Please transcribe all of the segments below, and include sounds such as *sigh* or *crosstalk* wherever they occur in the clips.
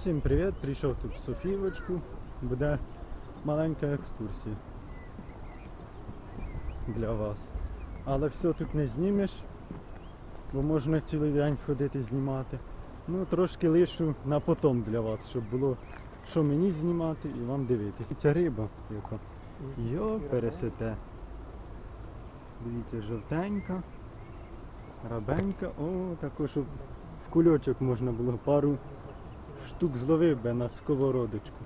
Всім привіт! Прийшов тут в Софіївочку. Буде маленька екскурсія для вас. Але все тут не знімеш, бо можна цілий день ходити знімати. Ну, трошки лишу на потом для вас, щоб було що мені знімати і вам дивитися. Ця риба, яка йо пересете. Дивіться, жовтенька, рабенька, о, також щоб в кульочок можна було пару штук зловив би на сковородочку.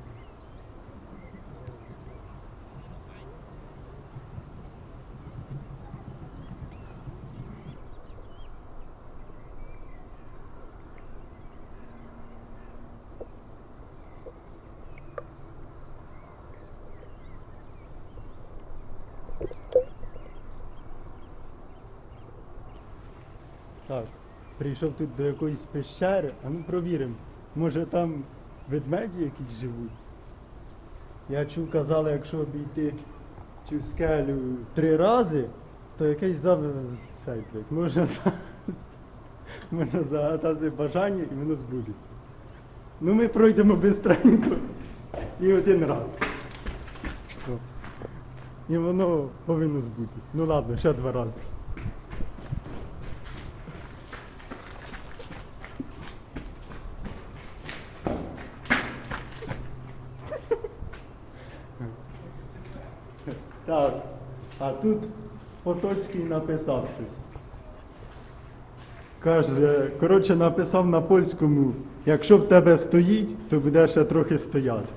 Так, прийшов тут до якоїсь пещери, а ну провіримо. Може там ведмеді якісь живуть? Я чув, казали, якщо обійти цю скелю три рази, то якийсь зав... цей, блядь, можна, *laughs* можна загадати бажання і воно збудеться. Ну ми пройдемо бистренько і один раз. І воно повинно збутись. Ну ладно, ще два рази. Так, а тут Потоцький написав щось. Каже, коротше, написав на польському, якщо в тебе стоїть, то буде ще трохи стояти.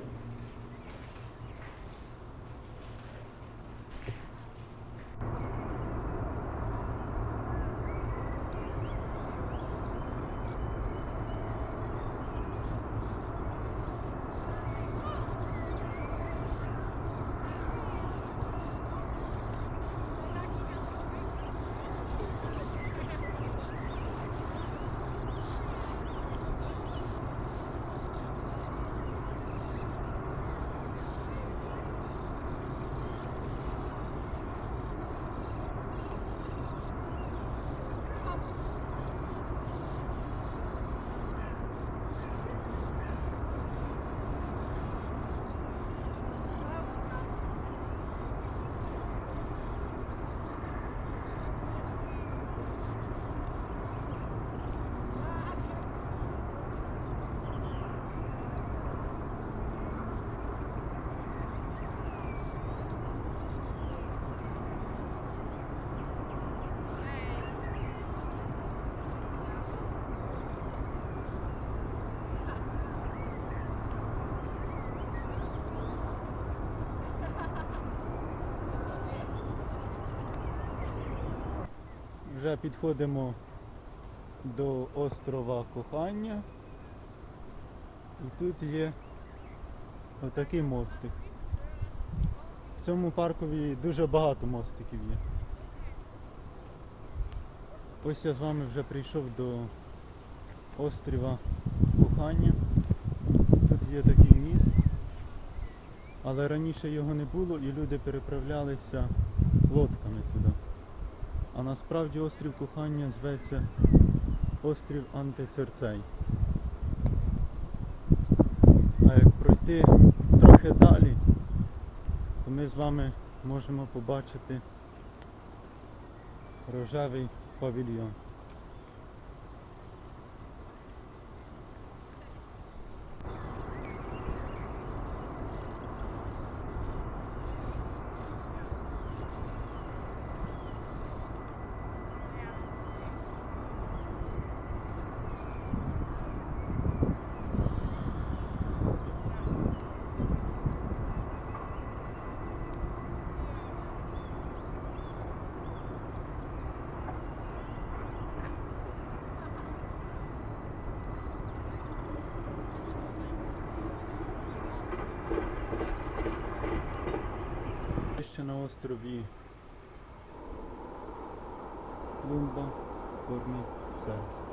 Вже підходимо до острова Кохання. І тут є отакий мостик. В цьому паркові дуже багато мостиків є. Ось я з вами вже прийшов до острова Кохання. Тут є такий міст, але раніше його не було і люди переправлялися лодками туди. Насправді острів кохання зветься острів Антицерцей. А як пройти трохи далі, то ми з вами можемо побачити рожевий павільйон. Ще на острові Клумба в формі серця.